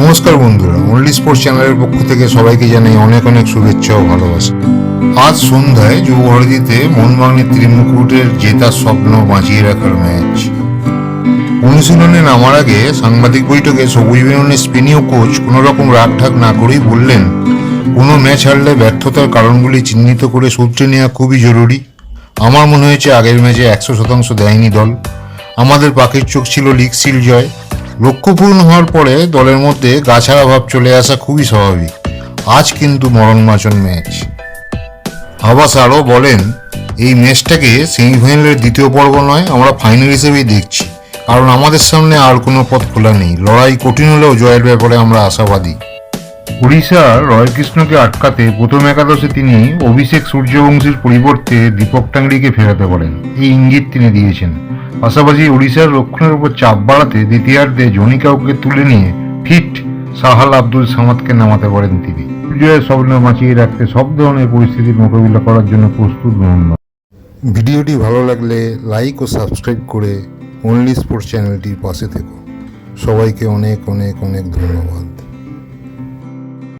নমস্কার বন্ধুরা only sports চ্যানেলের পক্ষ থেকে সবাইকে জানাই অনেক অনেক শুভেচ্ছা ও ভালোবাসা। আজ সন্ধ্যায় যুবভারতীতে মোহনবাগানের ত্রিমুকুটের জেতার স্বপ্ন বাঁচিয়ে রাখার ম্যাচ। অনুশীলনে নামার আগে সাংবাদিক বৈঠকে সবুজ বেরনের স্পেনীয় কোচ কোনো রকম রাগঢাক না করেই বললেন, কোনো ম্যাচ হারলে ব্যর্থতার কারণগুলি চিহ্নিত করে সূত্রে নেওয়া খুবই জরুরি। আমার মনে হয়েছে আগের ম্যাচে একশো শতাংশ দেয়নি দল। আমাদের পাখির চোখ ছিল লিগ সিল জয় লক্ষ্য পূরণ হওয়ার পরে দলের মধ্যে গাছাড়া অভাব চলে আসা খুবই স্বাভাবিক। আজ কিন্তু মরণমাচন ম্যাচ। হাবাস আরও বলেন, এই ম্যাচটাকে সেমিফাইনালের দ্বিতীয় পর্ব নয়, আমরা ফাইনাল হিসেবেই দেখছি। কারণ আমাদের সামনে আর কোনো পথ খোলা নেই। লড়াই কঠিন হলেও জয়ের ব্যাপারে আমরা আশাবাদী। উড়িষ্যার রয়কৃষ্ণকে আটকাতে প্রথম একাদশে তিনি অভিষেক সূর্যবংশীর পরিবর্তে দীপক টাংরিকে ফেরাতে পারেন এই ইঙ্গিত তিনি দিয়েছেন। পাশাপাশি উড়িষ্যার রক্ষণের উপর চাপ বাড়াতে দ্বিতীয়ার্ধে জনি কাউকে তুলে নিয়ে ফিট সাহাল আব্দুল সামাদকে নামাতে পারেন তিনি। বিজয়ের স্বপ্ন বাঁচিয়ে রাখতে সব ধরনের পরিস্থিতির মোকাবিলা করার জন্য প্রস্তুত মোহনবাগান ভিডিওটি ভালো লাগলে লাইক ও সাবস্ক্রাইব করে অনলি স্পোর্টস চ্যানেলটির পাশে থেকো। সবাইকে অনেক অনেক অনেক ধন্যবাদ।